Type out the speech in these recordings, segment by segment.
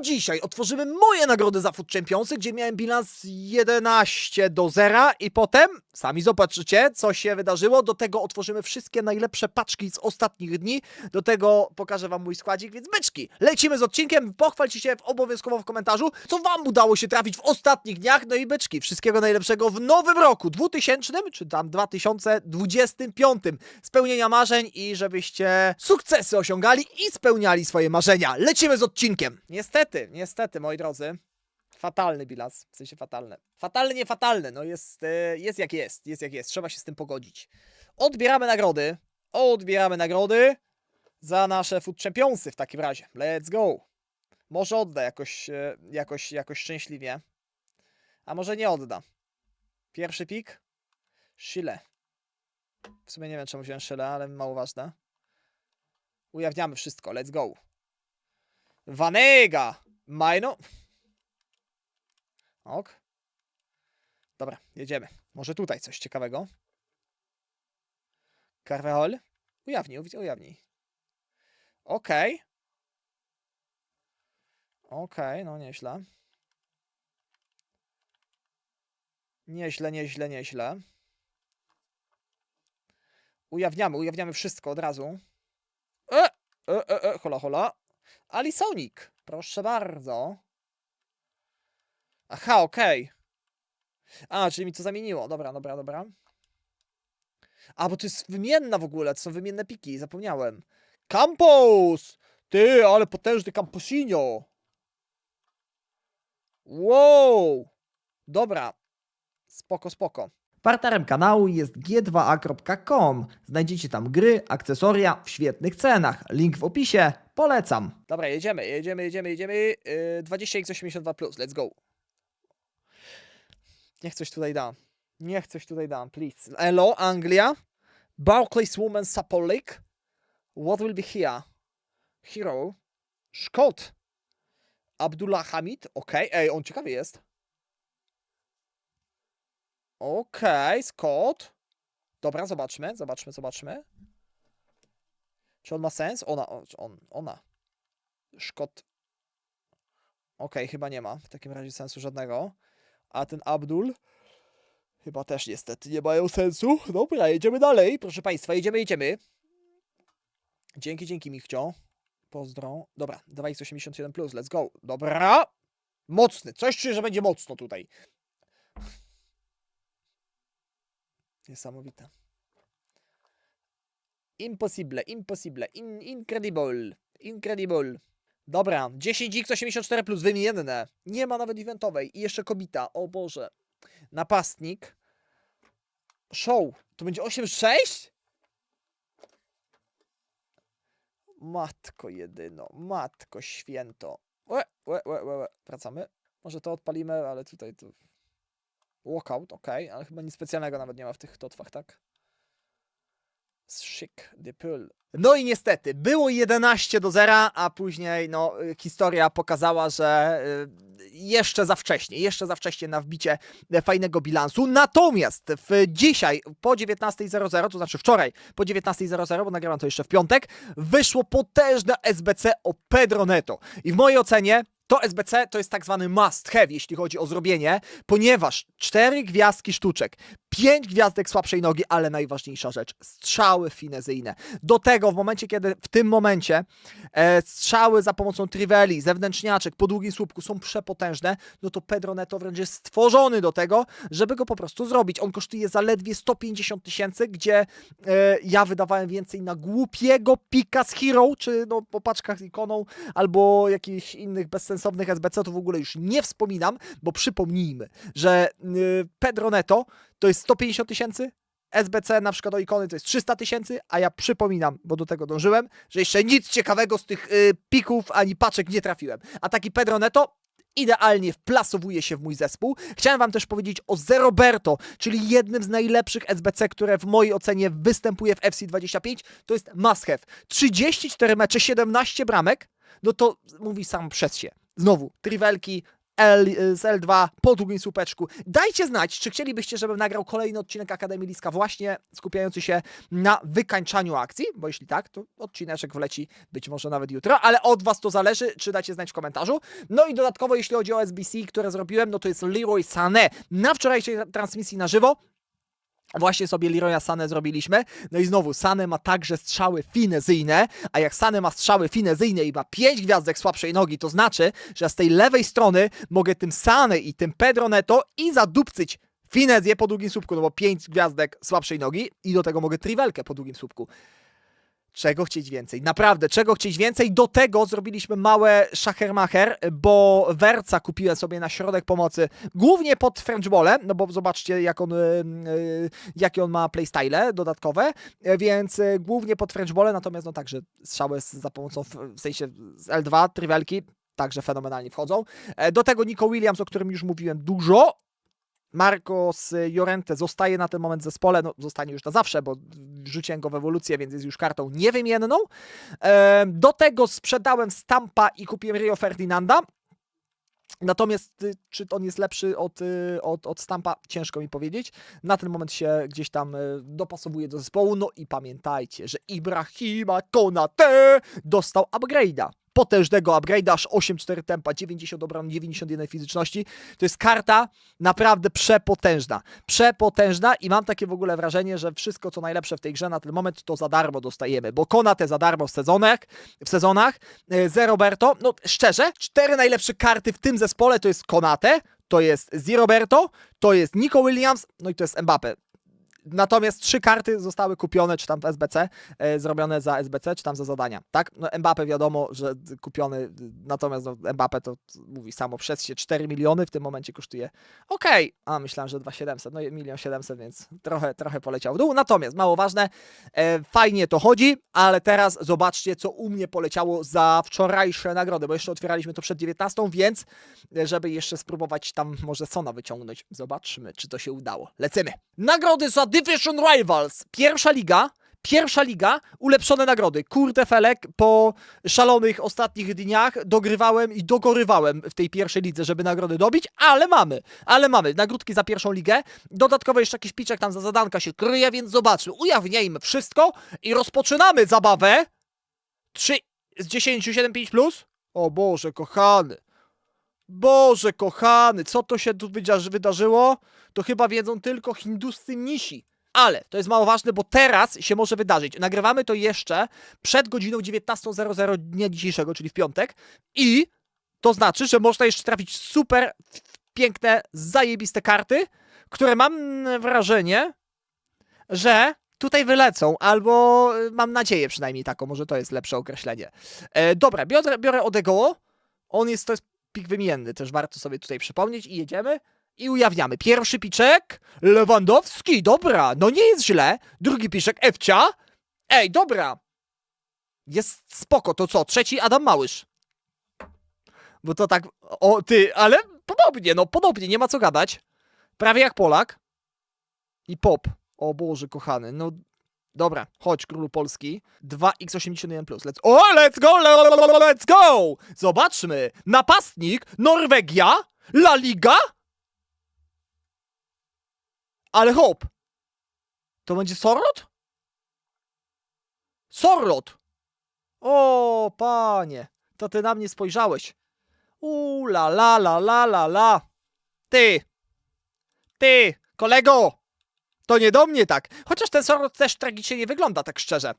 Dzisiaj otworzymy moje nagrody za Food Championsy, gdzie miałem bilans 11 do 0 i potem sami zobaczycie, co się wydarzyło. Do tego otworzymy wszystkie najlepsze paczki z ostatnich dni. Do tego pokażę wam mój składzik, więc byczki, lecimy z odcinkiem. Pochwalcie się obowiązkowo w komentarzu, co wam udało się trafić w ostatnich dniach. No i byczki, wszystkiego najlepszego w nowym roku 2000 czy tam 2025. Spełnienia marzeń i żebyście sukcesy osiągali i spełniali swoje marzenia. Lecimy z odcinkiem. Niestety, niestety, moi drodzy. Fatalny bilans, w sensie fatalny. Fatalny, nie fatalny, no jest, e, jest jak jest, jest jak jest, trzeba się z tym pogodzić. Odbieramy nagrody, odbieramy nagrody za nasze Food Championsy w takim razie. Let's go. Może odda jakoś, e, jakoś, jakoś szczęśliwie, a może nie odda. Pierwszy pik, Shile. W sumie nie wiem, czemu wziąłem Shile, ale mało ważne. Ujawniamy wszystko, let's go. Vanega! Majno. Ok. Dobra, jedziemy. Może tutaj coś ciekawego. Carvehol. Ujawnij, ujawnij. Okej. Okej, no nieźle. Nieźle, nieźle, nieźle. Ujawniamy, ujawniamy wszystko od razu. E, e, e, e, hola, hola. Alisonic, proszę bardzo. Aha, okej. A, czyli mi to zamieniło. Dobra, dobra, dobra. A, bo to jest wymienna w ogóle, to są wymienne piki, zapomniałem. Campos! Ty, ale potężny Camposinho! Wow! Dobra. Spoko, spoko. Partnerem kanału jest g2a.com. Znajdziecie tam gry, akcesoria w świetnych cenach. Link w opisie. Polecam. Dobra, jedziemy, jedziemy, jedziemy, jedziemy. Yy, 20x82+, let's go. Niech coś tutaj da. Niech coś tutaj da, please. Elo, Anglia. Barclays Support League. What will be here? Hero. Szkot. Abdullah Hamid. Okej, ej, on ciekawy jest. Okej, Scott. Dobra, zobaczmy, zobaczmy, zobaczmy. Czy on ma sens? Ona, on, ona. Szkot. Okej, chyba nie ma w takim razie sensu żadnego. A ten Abdul? Chyba też niestety nie mają sensu. Dobra, jedziemy dalej. Proszę Państwa, jedziemy, jedziemy. Dzięki, dzięki Michcio. Pozdro. Dobra, 2x87+, plus, let's go. Dobra. Mocny. Coś czuję, że będzie mocno tutaj. Niesamowite. Impossible, impossible, in, incredible, incredible. Dobra, 10x84 plus wymienne. Nie ma nawet eventowej. I jeszcze kobita. O Boże. Napastnik. Show. To będzie 8-6? Matko jedyno, matko święto. Łe, łe, łe, łe. Wracamy. Może to odpalimy, ale tutaj to... Walkout, ok, ale chyba nic specjalnego nawet nie ma w tych totwach, tak? Szyk, de Pool. No i niestety, było 11 do 0, a później no, y, historia pokazała, że y, jeszcze za wcześnie, jeszcze za wcześnie na wbicie e, fajnego bilansu. Natomiast w dzisiaj po 19.00, to znaczy wczoraj po 19.00, bo nagrywam to jeszcze w piątek, wyszło potężne SBC o Pedro Neto. I w mojej ocenie to SBC to jest tak zwany must have, jeśli chodzi o zrobienie, ponieważ cztery gwiazdki sztuczek, pięć gwiazdek słabszej nogi, ale najważniejsza rzecz, strzały finezyjne. Do tego w momencie, kiedy w tym momencie e, strzały za pomocą triveli, zewnętrzniaczek, po długim słupku są przepotężne, no to Pedro Neto wręcz jest stworzony do tego, żeby go po prostu zrobić. On kosztuje zaledwie 150 tysięcy, gdzie e, ja wydawałem więcej na głupiego pika z Hero, czy no po paczkach z ikoną, albo jakichś innych bezsensownych SBC, to w ogóle już nie wspominam, bo przypomnijmy, że y, Pedro Neto to jest 150 tysięcy, SBC na przykład o ikony to jest 300 tysięcy, a ja przypominam, bo do tego dążyłem, że jeszcze nic ciekawego z tych y, pików ani paczek nie trafiłem. A taki Pedro Neto idealnie wplasowuje się w mój zespół. Chciałem wam też powiedzieć o Zeroberto, czyli jednym z najlepszych SBC, które w mojej ocenie występuje w FC25. To jest must have. 34 mecze, 17 bramek, no to mówi sam przez się. Znowu, trivelki, L, z L2 po długim słupeczku. Dajcie znać, czy chcielibyście, żebym nagrał kolejny odcinek Akademii Liska, właśnie skupiający się na wykańczaniu akcji, bo jeśli tak, to odcineczek wleci być może nawet jutro, ale od was to zależy, czy dacie znać w komentarzu. No i dodatkowo, jeśli chodzi o SBC, które zrobiłem, no to jest Leroy Sané. Na wczorajszej transmisji na żywo Właśnie sobie Leroya Sané zrobiliśmy. No i znowu, Sané ma także strzały finezyjne, a jak Sané ma strzały finezyjne i ma 5 gwiazdek słabszej nogi, to znaczy, że z tej lewej strony mogę tym Sané i tym Pedro Neto i zadupcyć finezję po długim słupku, no bo 5 gwiazdek słabszej nogi i do tego mogę trivelkę po długim słupku. Czego chcieć więcej? Naprawdę, czego chcieć więcej? Do tego zrobiliśmy małe szachermacher, bo Werca kupiłem sobie na środek pomocy, głównie pod French Ballem, no bo zobaczcie, jak on, y, y, jakie on ma playstyle dodatkowe, więc y, głównie pod French Ballem, natomiast no także strzały z, za pomocą, w sensie z L2, trivelki, także fenomenalnie wchodzą. E, Do tego Nico Williams, o którym już mówiłem dużo, Marcos Llorente zostaje na ten moment w zespole, no zostanie już na zawsze, bo wrzuciłem go w ewolucję, więc jest już kartą niewymienną. Do tego sprzedałem Stampa i kupiłem Rio Ferdinanda. Natomiast y, czy on jest lepszy od, y, od, od Stampa, ciężko mi powiedzieć. Na ten moment się gdzieś tam y, dopasowuje do zespołu. No i pamiętajcie, że Ibrahima Konate dostał upgrade'a. Potężnego upgrade'a, aż 8-4 tempa, 90 obrony, 91 fizyczności. To jest karta naprawdę przepotężna. Przepotężna i mam takie w ogóle wrażenie, że wszystko co najlepsze w tej grze na ten moment to za darmo dostajemy, bo Konate za darmo w sezonach, w sezonach, e, Ze no szczerze, cztery najlepsze karty w tym zespole to jest Konate, to jest Zi Roberto, to jest Nico Williams, no i to jest Mbappe. Natomiast trzy karty zostały kupione, czy tam w SBC, e, zrobione za SBC, czy tam za zadania, tak? No Mbappe wiadomo, że kupiony, natomiast no, Mbappe to mówi samo przez się 4 miliony, w tym momencie kosztuje okej, a myślałem, że 2700, no milion 700, więc trochę, trochę poleciał w dół. Natomiast mało ważne, e, fajnie to chodzi, ale teraz zobaczcie, co u mnie poleciało za wczorajsze nagrody, bo jeszcze otwieraliśmy to przed 19, więc e, żeby jeszcze spróbować tam może Sona wyciągnąć. Zobaczmy, czy to się udało. Lecimy. Nagrody za Division Rivals. Pierwsza liga. Pierwsza liga, ulepszone nagrody. Kurde Felek, po szalonych ostatnich dniach dogrywałem i dogorywałem w tej pierwszej lidze, żeby nagrody dobić, ale mamy, ale mamy nagródki za pierwszą ligę. Dodatkowo jeszcze jakiś piczek tam za zadanka się kryje, więc zobaczmy, ujawnijmy wszystko i rozpoczynamy zabawę. 3 z 10, 7, 5 plus? O Boże, kochany. Boże, kochany, co to się tu wydarzy- wydarzyło? To chyba wiedzą tylko hinduscy mnisi. Ale to jest mało ważne, bo teraz się może wydarzyć. Nagrywamy to jeszcze przed godziną 19.00 dnia dzisiejszego, czyli w piątek. I to znaczy, że można jeszcze trafić super piękne, zajebiste karty, które mam wrażenie, że tutaj wylecą, albo y, mam nadzieję przynajmniej taką, może to jest lepsze określenie. E, dobra, biorę, biorę Odegoło. On jest, to jest pik wymienny, też warto sobie tutaj przypomnieć i jedziemy i ujawniamy. Pierwszy piczek, Lewandowski, dobra, no nie jest źle. Drugi piczek, Ewcia. Ej, dobra. Jest spoko, to co? Trzeci Adam Małysz. Bo to tak, o ty, ale podobnie, no podobnie, nie ma co gadać. Prawie jak Polak. I pop. O Boże, kochany, no Dobra, chodź królu Polski. 2x81+. Let's... O, let's go, le- le- le- let's go! Zobaczmy. Napastnik, Norwegia, La Liga. Ale hop. To będzie Sorlot? Sorlot. O, panie. To ty na mnie spojrzałeś. U la la la la la la. Ty. Ty, kolego. To nie do mnie tak. Chociaż ten Sorot też tragicznie nie wygląda, tak szczerze.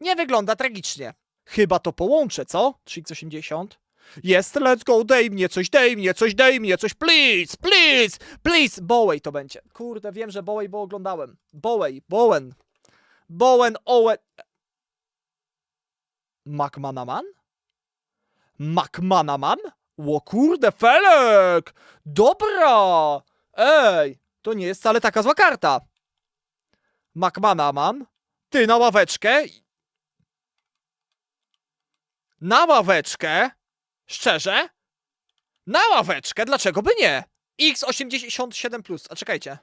Nie wygląda tragicznie. Chyba to połączę, co? 3x80. Jest, let's go, daj mnie coś, daj mnie coś, daj mnie coś, please, please, please. Bowej to będzie. Kurde, wiem, że Bowej, bo oglądałem. Bowej, Bowen. Bowen, Owen. McManaman? McManaman? Ło kurde, Felek! Dobra! Ej, to nie jest wcale taka zła karta. McManaman, ty na ławeczkę. Na ławeczkę? Szczerze? Na ławeczkę? Dlaczego by nie? X87+. A czekajcie.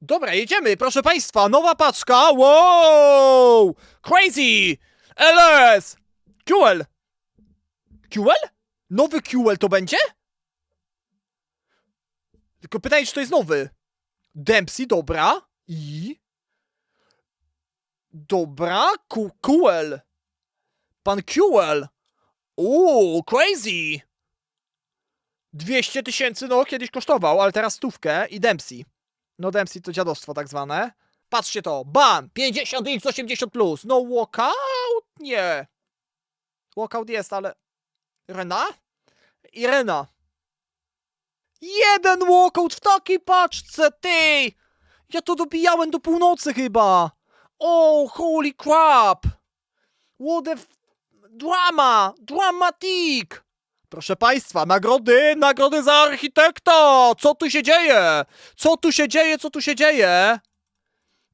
Dobra, jedziemy, proszę państwa, nowa paczka. Wow! Crazy! LS! QL! QL? Nowy QL to będzie? Tylko pytanie, czy to jest nowy? Dempsey, dobra. I... Dobra, Ku- Kuel. Pan Kuel. Uuu, crazy. 200 tysięcy, no kiedyś kosztował, ale teraz stówkę i Dempsey. No Dempsey to dziadostwo tak zwane. Patrzcie to, bam, 50 x 80 plus. No walkout? Nie. Walkout jest, ale... Rena? I Rena. Jeden walkout w takiej paczce, ty! Ja to dobijałem do północy chyba. Oh, holy crap! What the f... Drama! Dramatic! Proszę Państwa, nagrody, nagrody za architekta! Co tu się dzieje? Co tu się dzieje? Co tu się dzieje?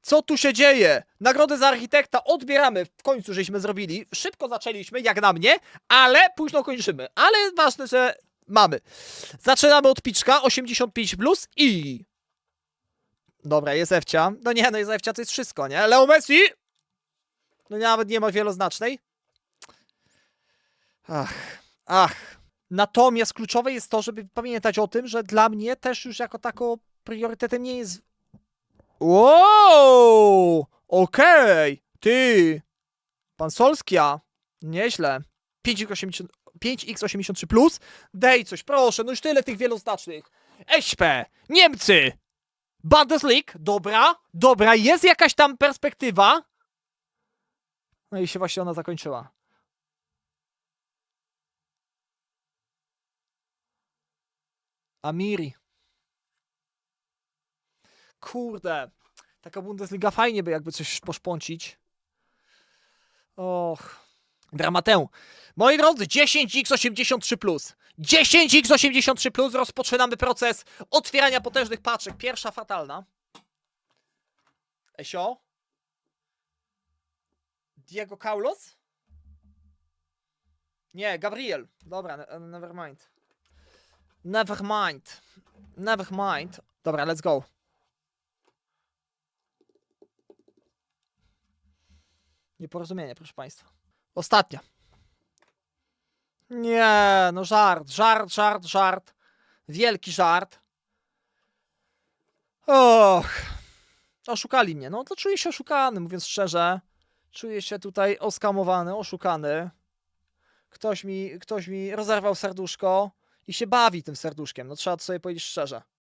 Co tu się dzieje? Nagrody za architekta odbieramy. W końcu żeśmy zrobili. Szybko zaczęliśmy, jak na mnie, ale późno kończymy. Ale ważne, że mamy. Zaczynamy od piczka 85 plus i. Dobra, jest Ewcia. No nie, no jest Ewcia, to jest wszystko, nie? Leo Messi! No nawet nie ma wieloznacznej. Ach, ach. Natomiast kluczowe jest to, żeby pamiętać o tym, że dla mnie też już jako tako priorytetem nie jest. Wow! Okej! Ty! Pan Solskia. Nieźle. 5x80 5x83 plus. Dej coś, proszę, no już tyle tych wieloznacznych. SP, Niemcy, Bundesliga, dobra, dobra, jest jakaś tam perspektywa. No i się właśnie ona zakończyła. Amiri. Kurde, taka Bundesliga fajnie by jakby coś poszpącić. Och. Dramatę. Moi drodzy, 10x83+. 10x83+, rozpoczynamy proces otwierania potężnych paczek. Pierwsza fatalna. Esio? Diego Carlos? Nie, Gabriel. Dobra, ne- never mind. Never mind. Never mind. Dobra, let's go. Nieporozumienie, proszę Państwa. Ostatnia. Nie, no żart, żart, żart, żart. Wielki żart. Och. Oszukali mnie. No to czuję się oszukany, mówiąc szczerze. Czuję się tutaj oskamowany, oszukany. Ktoś mi, ktoś mi rozerwał serduszko i się bawi tym serduszkiem. No trzeba to sobie powiedzieć szczerze.